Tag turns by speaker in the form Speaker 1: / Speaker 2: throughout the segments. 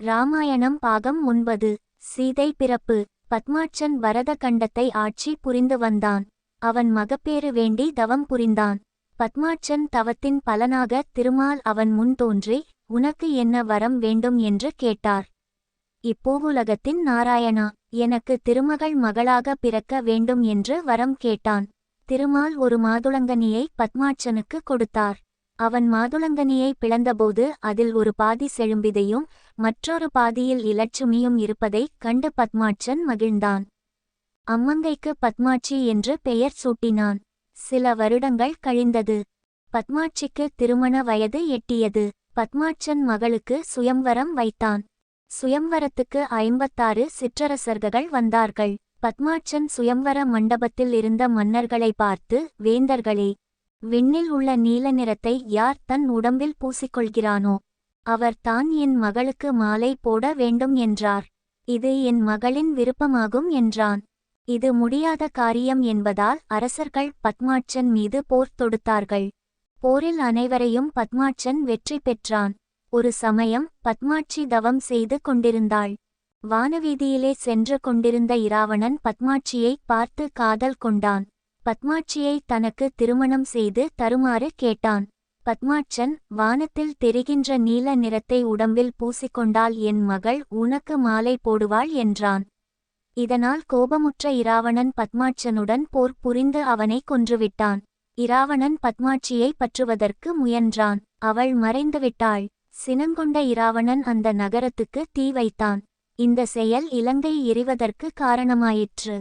Speaker 1: ராமாயணம் பாகம் ஒன்பது. சீதை பிறப்பு. பத்மாட்சன் பரத கண்டத்தை ஆட்சி புரிந்து வந்தான். அவன் மகப்பேறு வேண்டி தவம் புரிந்தான். பத்மாட்சன் தவத்தின் பலனாக திருமால் அவன் முன் தோன்றி உனக்கு என்ன வரம் வேண்டும் என்று கேட்டார். இப்போவுலகத்தின் நாராயணா எனக்கு திருமகள் மகளாக பிறக்க வேண்டும் என்று வரம் கேட்டான். திருமால் ஒரு மாதுளங்கனியை பத்மாட்சனுக்கு கொடுத்தார். அவன் மாதுளங்கனியை பிளந்தபோது அதில் ஒரு பாதி செழும்பிதையும் மற்றொரு பாதியில் இலட்சுமியும் இருப்பதைக் கண்டு பத்மாட்சன் மகிழ்ந்தான். அம்மங்கைக்கு பத்மாட்சி என்று பெயர் சூட்டினான். சில வருடங்கள் கழிந்தது. பத்மாட்சிக்கு திருமண வயது எட்டியது. பத்மாட்சன் மகளுக்கு சுயம்வரம் வைத்தான். சுயம்வரத்துக்கு ஐம்பத்தாறு சிற்றரசர்கள் வந்தார்கள். பத்மாட்சன் சுயம்வர மண்டபத்தில் இருந்த மன்னர்களை பார்த்து வேந்தர்களே விண்ணில் உள்ள நீல நிறத்தை யார் தன் உடம்பில் பூசிக்கொள்கிறானோ அவர் தான் என் மகளுக்கு மாலை போட வேண்டும் என்றார். இது என் மகளின் விருப்பமாகும் என்றான். இது முடியாத காரியம் என்பதால் அரசர்கள் பத்மாட்சன் மீது போர் தொடுத்தார்கள். போரில் அனைவரையும் பத்மாட்சன் வெற்றி பெற்றான். ஒரு சமயம் பத்மாட்சி தவம் செய்து கொண்டிருந்தாள். வானவீதியிலே சென்று கொண்டிருந்த இராவணன் பத்மாட்சியை பார்த்து காதல் கொண்டான். பத்மாட்சியை தனக்கு திருமணம் செய்து தருமாறு கேட்டான். பத்மாட்சன் வானத்தில் தெரிகின்ற நீல நிறத்தை உடம்பில் பூசிக்கொண்டால் என் மகள் உனக்கு மாலை போடுவாள் என்றான். இதனால் கோபமுற்ற இராவணன் பத்மாட்சனுடன் போர் புரிந்து அவனை கொன்றுவிட்டான். இராவணன் பத்மாட்சியை பற்றுவதற்கு முயன்றான். அவள் மறைந்துவிட்டாள். சினங்கொண்ட இராவணன் அந்த நகரத்துக்கு தீ வைத்தான். இந்த செயல் இலங்கை எரிவதற்கு காரணமாயிற்று.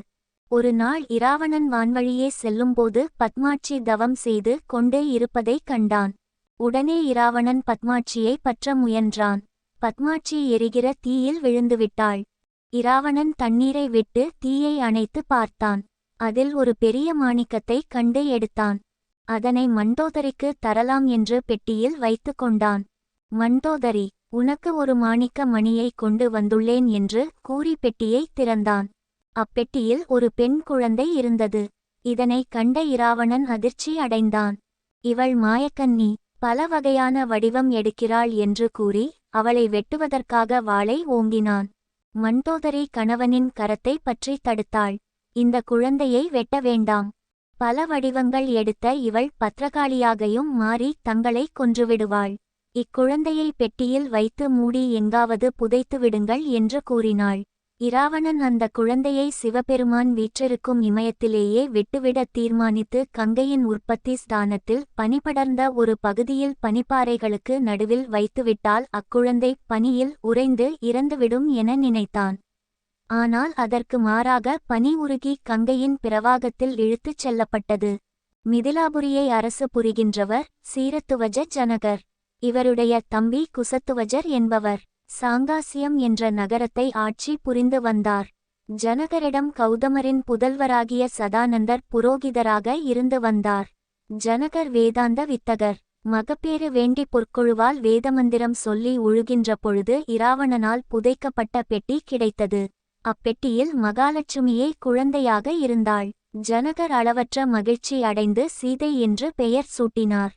Speaker 1: ஒரு நாள் இராவணன் வான்வழியே செல்லும்போது பத்மாட்சி தவம் செய்து கொண்டே இருப்பதைக் கண்டான். உடனே இராவணன் பத்மாட்சியை பற்ற முயன்றான். பத்மாட்சி எரிகிற தீயில் விழுந்துவிட்டாள். இராவணன் தண்ணீரை விட்டு தீயை அணைத்து பார்த்தான். அதில் ஒரு பெரிய மாணிக்கத்தைக் கண்டு எடுத்தான். அதனை மண்டோதரிக்கு தரலாம் என்று பெட்டியில் வைத்து கொண்டான். மண்டோதரி உனக்கு ஒரு மாணிக்க மணியை கொண்டு வந்துள்ளேன் என்று கூறி பெட்டியை திறந்தான். அப்பெட்டியில் ஒரு பெண் குழந்தை இருந்தது. இதனை கண்ட இராவணன் அதிர்ச்சி அடைந்தான். இவள் மாயக்கன்னி பல வகையான வடிவம் எடுக்கிறாள் என்று கூறி அவளை வெட்டுவதற்காக வாளை ஓங்கினான். மண்டோதரி கணவனின் கரத்தை பற்றி தடுத்தாள். இந்த குழந்தையை வெட்ட வேண்டாம். பல வடிவங்கள் எடுத்த இவள் பத்திரகாளியாகையும் மாறி தங்களை கொன்றுவிடுவாள். இக்குழந்தையை பெட்டியில் வைத்து மூடி எங்காவது புதைத்து விடுங்கள் என்று கூறினாள். இராவணன் அந்த குழந்தையை சிவபெருமான் வீற்றிருக்கும் இமயத்திலேயே விட்டுவிட தீர்மானித்து கங்கையின் உற்பத்தி ஸ்தானத்தில் பனிபடர்ந்த ஒரு பகுதியில் பனிப்பாறைகளுக்கு நடுவில் வைத்துவிட்டால் அக்குழந்தை பனியில் உறைந்து இறந்துவிடும் என நினைத்தான். ஆனால் அதற்கு மாறாக பனி உருகி கங்கையின் பிரவாகத்தில் இழுத்துச் செல்லப்பட்டது. மிதிலாபுரியை அரசு புரிகின்றவர் சீரத்துவஜ ஜனகர். இவருடைய தம்பி குசத்துவஜர் என்பவர். சாங்காசியம் என்ற நகரத்தை ஆட்சி புரிந்து வந்தார். ஜனகரிடம் கௌதமரின் புதல்வராகிய சதானந்தர் புரோகிதராக இருந்து வந்தார். ஜனகர் வேதாந்த வித்தகர். மகப்பேறு வேண்டி பொற்கொழுவால் வேதமந்திரம் சொல்லி உழுகின்ற பொழுது இராவணனால் புதைக்கப்பட்ட பெட்டி கிடைத்தது. அப்பெட்டியில் மகாலட்சுமியே குழந்தையாக இருந்தாள். ஜனகர் அளவற்ற மகிழ்ச்சி அடைந்து சீதை என்று பெயர் சூட்டினார்.